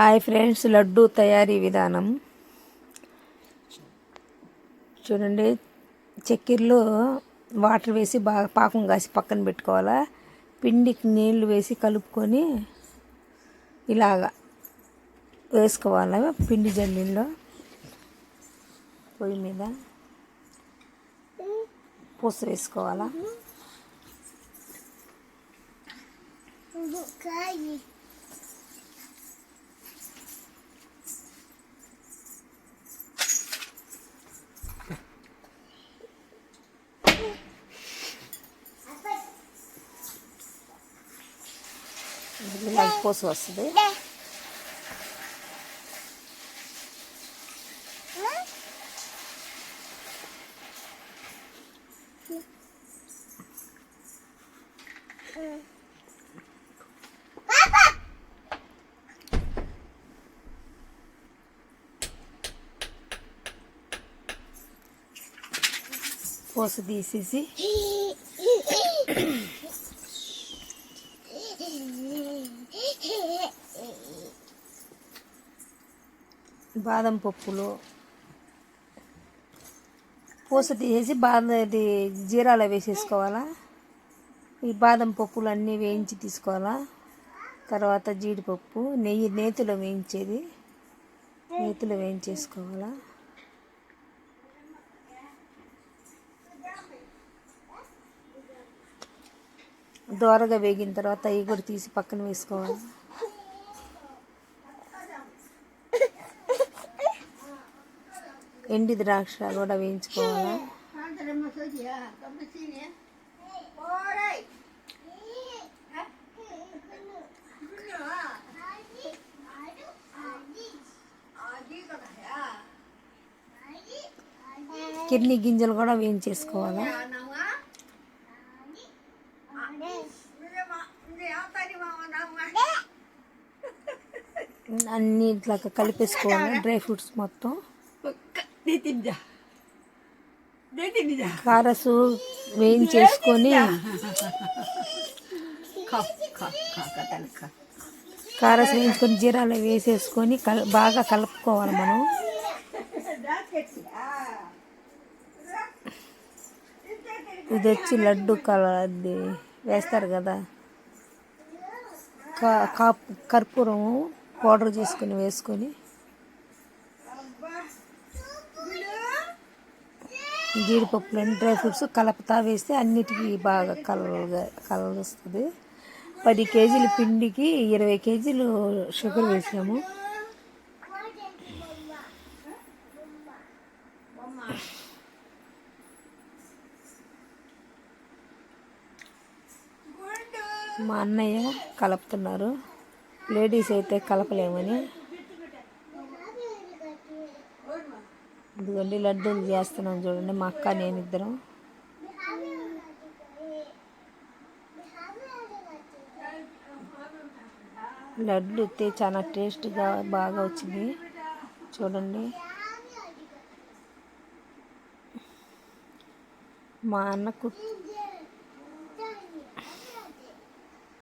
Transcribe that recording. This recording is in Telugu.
హాయ్ ఫ్రెండ్స్ లడ్డు తయారీ విధానం. చూడండి చక్కెరలో వాటర్ వేసి బాగా పాకం కాసి పక్కన పెట్టుకోవాలా. పిండికి నీళ్ళు వేసి కలుపుకొని ఇలాగా వేసుకోవాలి పిండి జల్లీల్లో. పొయ్యి మీద పూస వేసుకోవాలా. ఇలా పూస వస్తుంది పూస తీసేసి బాదం పప్పులు. పూస తీసేసి బాదం ఇది జీరాలో వేసేసుకోవాలా? ఈ బాదం పప్పులు అన్నీ వేయించి తీసుకోవాలా? తర్వాత జీడిపప్పు నెయ్యి నేతిలో వేయించేది. నేతిలో వేయించేసుకోవాలా? దోరగా వేగిన తర్వాత అవి కూడా తీసి పక్కన వేసుకోవాలి? ఎండి ద్రాక్ష కూడా వేయించుకోవాలా? కిడ్నీ గింజలు కూడా వేయించేసుకోవాలా? అన్ని ఇట్లా కలిపేసుకోవాలి? డ్రై ఫ్రూట్స్ మొత్తం? కారసు వేయించేసుకొని కారసు వేయించుకొని జీరాలో వేసేసుకొని కల్ బాగా కలుపుకోవాలి మనం. ఇది వచ్చి లడ్డు కలర్ అది వేస్తారు కదా. కా కర్పూరం పౌడర్ చేసుకొని వేసుకొని జీడిపప్పులు డ్రై ఫ్రూట్స్ కలపతా వేస్తే అన్నిటికీ బాగా కలర్గా కలర్ వస్తుంది. పది కేజీల పిండికి ఇరవై కేజీలు షుగర్ వేసాము మా అన్నయ్య కలుపుతున్నారు. లేడీస్ అయితే కలపలేమని. ఇదిగోండి లడ్డూలు చేస్తున్నాం చూడండి మా అక్క నేను ఇద్దరం. లడ్డు అయితే చాలా టేస్ట్గా బాగా వచ్చింది. చూడండి. మా అన్నకు